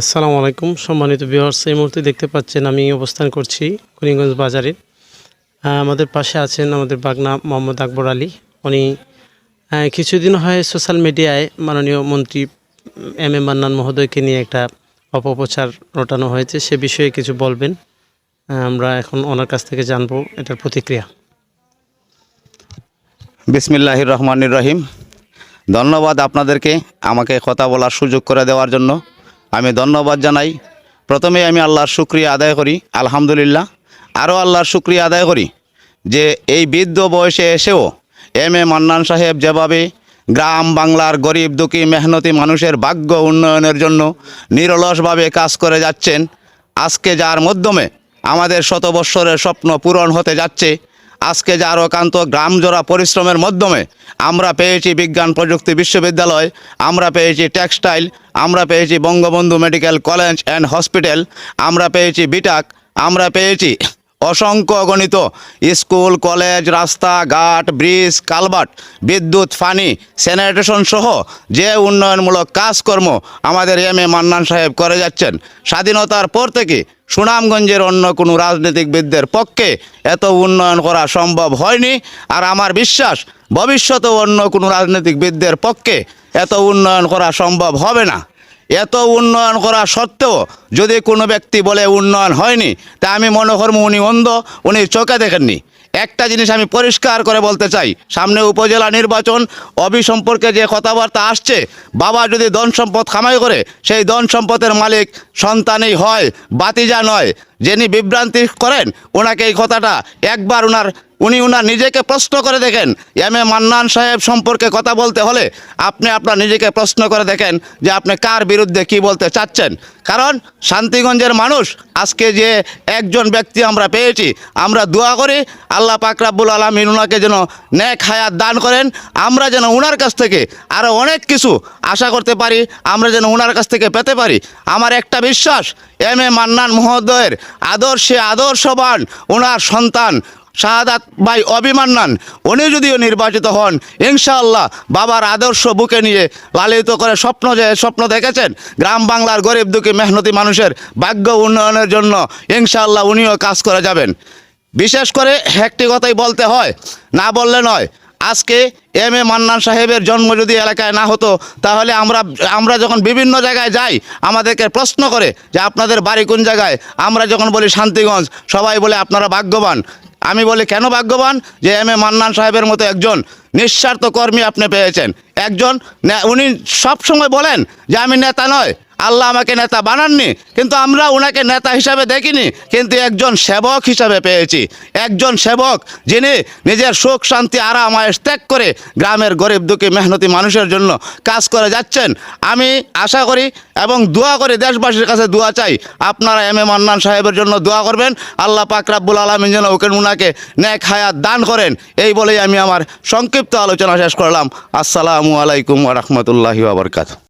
আসসালামু আলাইকুম। সম্মানিত ভিউয়ার্স এই মুহূর্তে দেখতে পাচ্ছেন আমি অবস্থান করছি করিমগঞ্জ বাজারে। আমাদের পাশে আছেন আমাদের বাগনা মোহাম্মদ আকবর আলী। উনি কিছুদিন হয় সোশ্যাল মিডিয়ায় মাননীয় মন্ত্রী এম এ মান্নান মহোদয়কে নিয়ে একটা অপপ্রচার রটানো হয়েছে। সে বিষয়ে কিছু বলবেন। আমরা এখন ওনার কাছ থেকে জানব এটার প্রতিক্রিয়া। বিসমিল্লাহির রহমানির রহিম। ধন্যবাদ আপনাদেরকে আমাকে কথা বলার সুযোগ করে দেওয়ার জন্য। আমি ধন্যবাদ জানাই। প্রথমে আমি আল্লাহর শুক্রিয়া আদায় করি, আলহামদুলিল্লাহ। আরও আল্লাহর শুক্রিয়া আদায় করি যে এই বৃদ্ধ বয়সে এসেও এম এ মান্নান সাহেব যেভাবে গ্রাম বাংলার গরিব দুঃখী মেহনতি মানুষের ভাগ্য উন্নয়নের জন্য নিরলসভাবে কাজ করে যাচ্ছেন, আজকে যার মাধ্যমে আমাদের শত বৎসরের স্বপ্ন পূরণ হতে যাচ্ছে আজকে যার অকান্ত গ্রামজোড়া পরিশ্রমের মাধ্যমে আমরা পেয়েছি বিজ্ঞান প্রযুক্তি বিশ্ববিদ্যালয়, আমরা পেয়েছি টেক্সটাইল, আমরা পেয়েছি Bangabandhu medical college and hospital, আমরা পেয়েছি বিটাক, আমরা পেয়েছি অসংখ্য গণিত, স্কুল, কলেজ রাস্তা ঘাট ব্রিজ কালভার্ট বিদ্যুৎ, পানি, স্যানিটেশন সহ যে উন্নয়নমূলক কাজকর্ম আমাদের এম এ মান্নান সাহেব করে যাচ্ছেন। স্বাধীনতার পর থেকে সুনামগঞ্জের অন্য কোনো রাজনীতিকবিদদের পক্ষে এত উন্নয়ন করা সম্ভব হয়নি। আর আমার বিশ্বাস, ভবিষ্যতেও অন্য কোনো রাজনীতিকবিদদের পক্ষে এত উন্নয়ন করা সম্ভব হবে না। এত উন্নয়ন করা সত্ত্বেও যদি কোনো ব্যক্তি বলে উন্নয়ন হয়নি, তা আমি মনে করব উনি অন্ধ, উনি চোখে দেখেননি। একটা জিনিস আমি পরিষ্কার করে বলতে চাই, সামনে উপজেলা নির্বাচন অবি সম্পর্কে যে কথাবার্তা আসছে, বাবা যদি ধন সম্পদ খামাই করে, সেই ধন সম্পদের মালিক সন্তানই হয়, বাতিজা নয়। যিনি বিভ্রান্তি করেন, ওনাকে এই কথাটা একবার ওনার উনি ওনার নিজেকে প্রশ্ন করে দেখেন। এম এ মান্নান সাহেব সম্পর্কে কথা বলতে হলে আপনি আপনার নিজেকে প্রশ্ন করে দেখেন যে আপনি কার বিরুদ্ধে কি বলতে চাচ্ছেন। কারণ শান্তিগঞ্জের মানুষ, আজকে যে একজন ব্যক্তি আমরা পেয়েছি, আমরা দোয়া করি, আল্লাহ পাক রাব্বুল আলমিন ওনাকে যেন ন্যাক হায়াত দান করেন। আমরা যেন ওনার কাছ থেকে আরও অনেক কিছু আশা করতে পারি, আমরা যেন ওনার কাছ থেকে পেতে পারি। আমার একটা বিশ্বাস, এম এ মান্নান মহোদয়ের আদর্শে আদর্শবান ওনার সন্তান শাহাদাত ভাই অভিমান্নান উনি যদিও নির্বাচিত হন, ইনশাআল্লাহ বাবার আদর্শ বুকে নিয়ে লালিত করে স্বপ্ন যে, স্বপ্ন দেখেছেন? গ্রাম বাংলার গরিব দুঃখী মেহনতি মানুষের ভাগ্য উন্নয়নের জন্য ইনশাআল্লাহ উনিও কাজ করে যাবেন। বিশেষ করে একটি কথাই বলতে হয়, না বললে নয়, আজকে এম এ মান্নান সাহেবের জন্ম যদি এলাকায় না হতো, তাহলে আমরা আমরা যখন বিভিন্ন জায়গায় যাই, আমাদেরকে প্রশ্ন করে যে আপনাদের বাড়ি কোন জায়গায়? আমরা যখন বলি শান্তিগঞ্জ, সবাই বলে আপনারা ভাগ্যবান। আমি বলি, কেন ভাগ্যবান? যে এম এ মান্নান সাহেবের মতো একজন নিঃস্বার্থ কর্মী আপনি পেয়েছেন। একজন উনি সবসময় বলেন যে আমি নেতা নয়। আল্লাহ আমাকে নেতা বানাননি, কিন্তু আমরা ওনাকে নেতা হিসাবে দেখিনি, কিন্তু একজন সেবক হিসাবে পেয়েছি। একজন সেবক যিনি নিজের সুখ, শান্তি, আরাম আয়েস ত্যাগ করে গ্রামের গরিব দুঃখী, মেহনতি মানুষের জন্য কাজ করে যাচ্ছেন। আমি আশা করি এবং দোয়া করি দেশবাসীর কাছে দোয়া চাই, আপনারা এম এ মান্নান সাহেবের জন্য দোয়া করবেন, আল্লাহ পাক রাব্বুল আলমিন যেন ওকে উনাকে ন্যাক হায়াত দান করেন, এই বলেই আমি আমার সংক্ষিপ্ত আলোচনা শেষ করলাম। আসসালামু আলাইকুম রহমতুল্লাহি আবরকাত